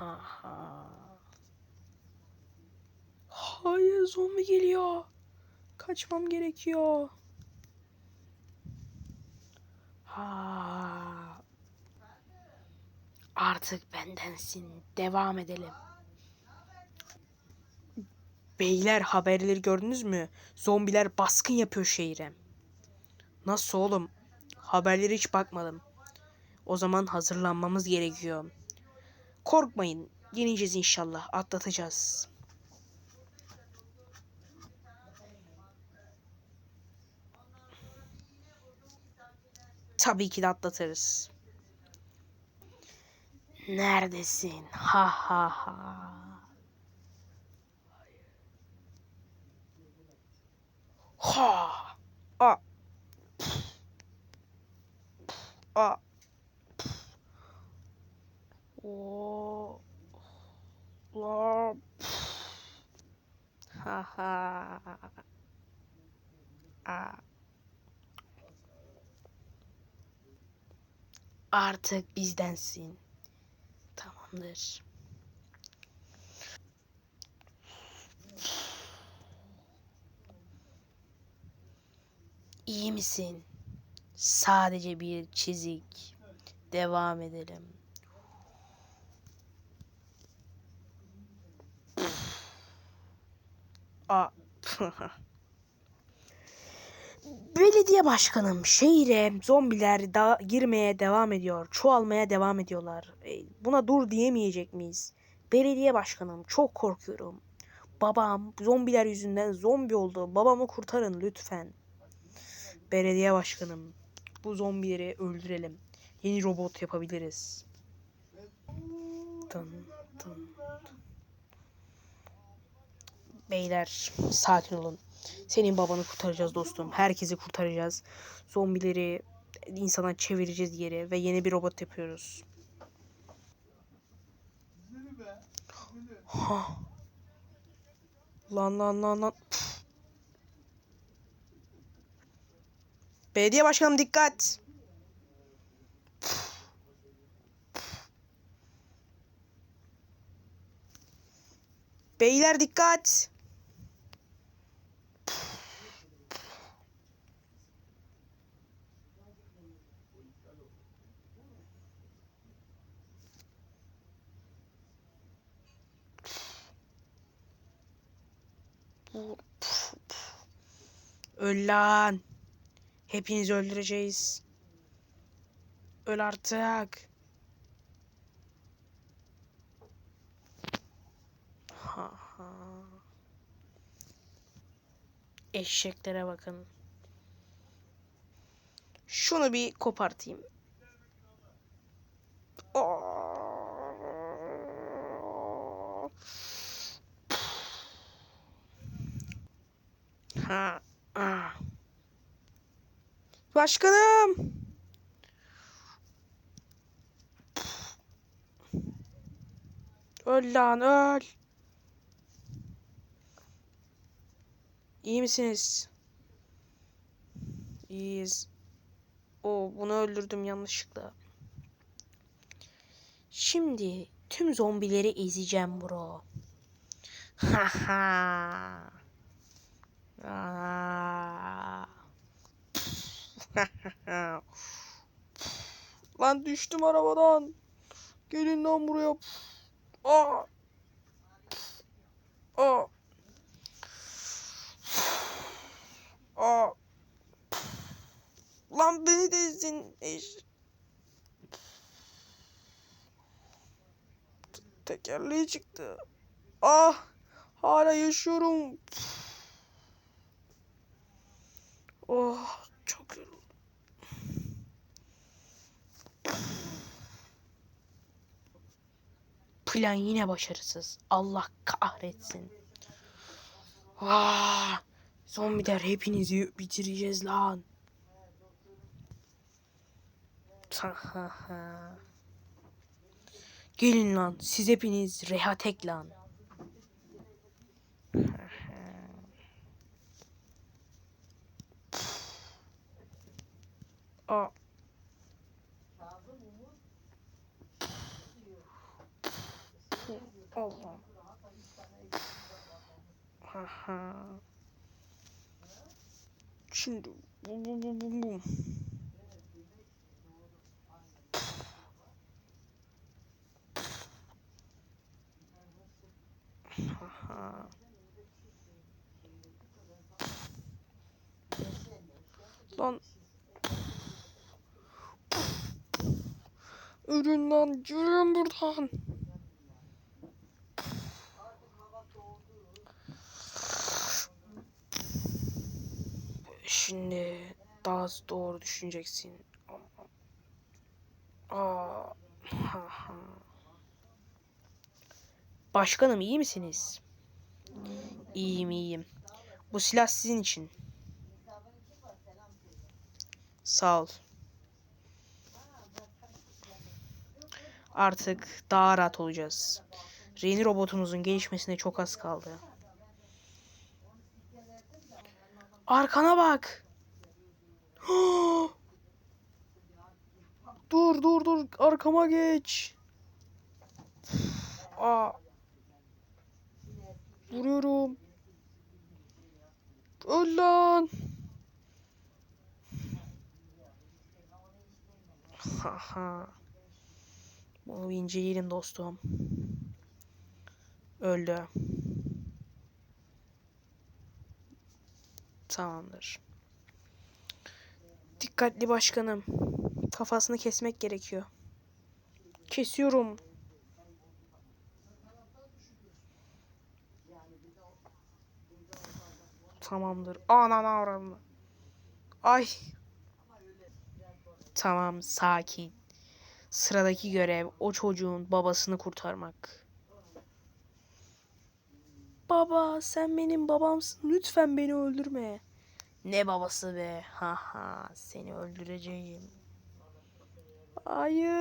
Ha ha. Hayır zombi geliyor. Kaçmam gerekiyor. Ha. Artık bendensin. Devam edelim. Beyler haberleri gördünüz mü? Zombiler baskın yapıyor şehire. Nasıl oğlum? Haberleri hiç bakmadım. O zaman hazırlanmamız gerekiyor. Korkmayın. Yeneceğiz inşallah. Atlatacağız. Tabii ki de atlatırız. Neredesin? Ha ha ha. Ha. A. A. O. La. Ha. Artık bizdensin. Tamamdır. İyi misin? Sadece bir çizik. Devam edelim. A. Belediye başkanım şehire zombiler da girmeye devam ediyor. Çoğalmaya devam ediyorlar. E, Buna dur diyemeyecek miyiz? Belediye başkanım çok korkuyorum. Babam zombiler yüzünden zombi oldu. Babamı kurtarın lütfen. Belediye başkanım bu zombileri öldürelim. Yeni robot yapabiliriz. Dın. Beyler sakin olun. Senin babanı kurtaracağız dostum. Herkesi kurtaracağız. Zombileri insana çevireceğiz yere ve yeni bir robot yapıyoruz. Ha. Lan lan lan lan. Püf. Belediye başkanım dikkat. Beyler dikkat. Öl lan. Hepinizi öldüreceğiz. Öl artık. Ha ha. Eşeklere bakın. Şunu bir kopartayım. Oo. Ha. Ah. Başkanım. Öl lan öl. İyi misiniz? İyiyiz. O bunu öldürdüm yanlışlıkla. Şimdi tüm zombileri ezeceğim bro. Ha ha. Aa. lan düştüm arabadan. Gelin lan buraya. Aa. Aa. Aa. Lan beni de ezin eş. Tekerleği çıktı. Ah. Hala yaşıyorum. Oh çok yoruldum. Plan yine başarısız. Allah kahretsin. Ah, zombiler hepinizi bitireceğiz lan. Gelin lan siz hepiniz rehatek lan. Aa. Allah. Haha. Şimdi bu bu bu bu bu. Haha. Lan. Ürün lan yürüyün buradan. Şimdi daha doğru düşüneceksin. Başkanım iyi misiniz? İyiyim iyiyim. Bu silah sizin için. Sağ ol. Artık daha rahat olacağız. Reni robotumuzun gelişmesine çok az kaldı. Arkana bak. dur dur dur arkama geç. Aa. Vuruyorum. Öl lan. Haha. Bunu inceleyelim dostum. Öldü. Tamamdır. Dikkatli başkanım. Kafasını kesmek gerekiyor. Kesiyorum. Tamamdır. Anan avradım. Ay. Tamam sakin. Sıradaki görev o çocuğun babasını kurtarmak. Baba sen benim babamsın. Lütfen beni öldürme. Ne babası be? Ha ha seni öldüreceğim. Hayır.